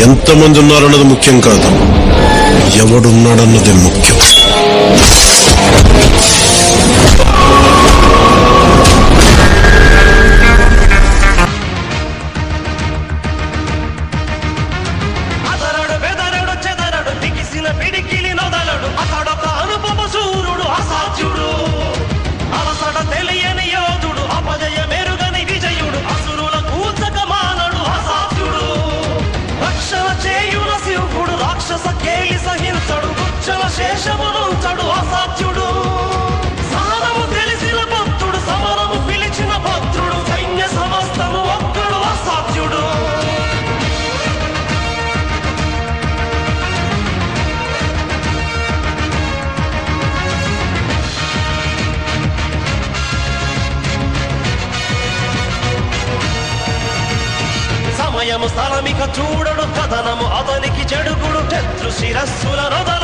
ఎంతమంది ఉన్నారన్నది ముఖ్యం కాదు. ఎవడున్నాడన్నదే ముఖ్యం. సమయము స్థలమిక చూడడు కథనము అతనికి చెడుకుడు శత్రు శిరస్సుల రథ